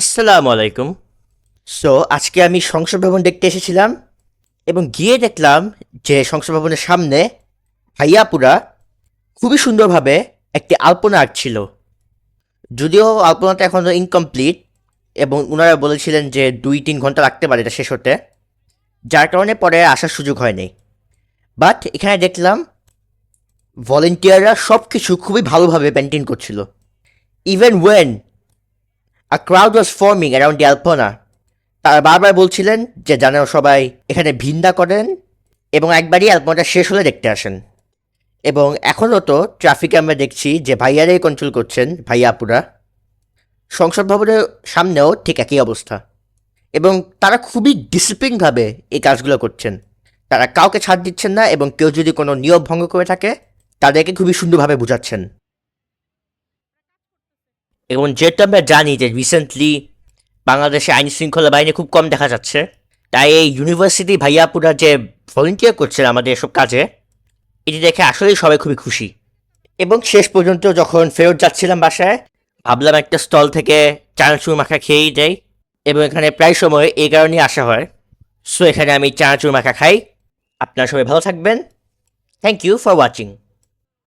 আসসালামু আলাইকুম। সো আজকে আমি সংসদ ভবন দেখতে এসেছিলাম এবং গিয়ে দেখলাম যে সংসদ ভবনের সামনে ভাইয়াপুরা খুবই সুন্দরভাবে একটি আলপনা আঁকছিল যদিও আলপনাটা এখনও ইনকমপ্লিট এবং ওনারা বলেছিলেন যে দুই তিন ঘণ্টা লাগতে পারে এটা শেষ হতে, যার কারণে পরে আসার সুযোগ হয়নি। বাট এখানে দেখলাম ভলেন্টিয়াররা সব কিছু খুবই ভালোভাবে মেনটেন করছিল। Even when a crowd was forming around the alpana তারা বারবার বলছিলেন যে যেন সবাই এখানে ভিন্দা করেন এবং একবারই আলপনাটা শেষ হলে দেখতে আসেন। এবং এখনও তো ট্রাফিকে আমরা দেখছি যে ভাইয়ারাই কন্ট্রোল করছেন ভাইয়াপুরা। সংসদ ভবনের সামনেও ঠিক একই অবস্থা। এবং তারা খুবই ডিসিপ্লিনভাবে এই কাজগুলো করছেন। তারা কাউকে ছাড় দিচ্ছেন না এবং কেউ যদি কোনো নিয়ম ভঙ্গ করে থাকে, তাদেরকে খুবই সুন্দরভাবে বোঝাচ্ছেন। এবং যেহেতু আমরা জানি যে রিসেন্টলি বাংলাদেশে আইন শৃঙ্খলা বাহিনী খুব কম দেখা যাচ্ছে, তাই এই ইউনিভার্সিটি ভাইয়াপুরা যে ভলেন্টিয়ার করছেন আমাদের এসব কাজে, এটি দেখে আসলেই সবাই খুবই খুশি। এবং শেষ পর্যন্ত যখন ফেরত যাচ্ছিলাম বাসায়, ভাবলাম একটা স্টল থেকে চানাচুর মাখা খেয়েই যাই এবং এখানে প্রায় সময় এই কারণেই আসা হয়। সো এখানে আমি চানাচুর মাখা খাই। আপনারা সবাই ভালো থাকবেন। Thank you for watching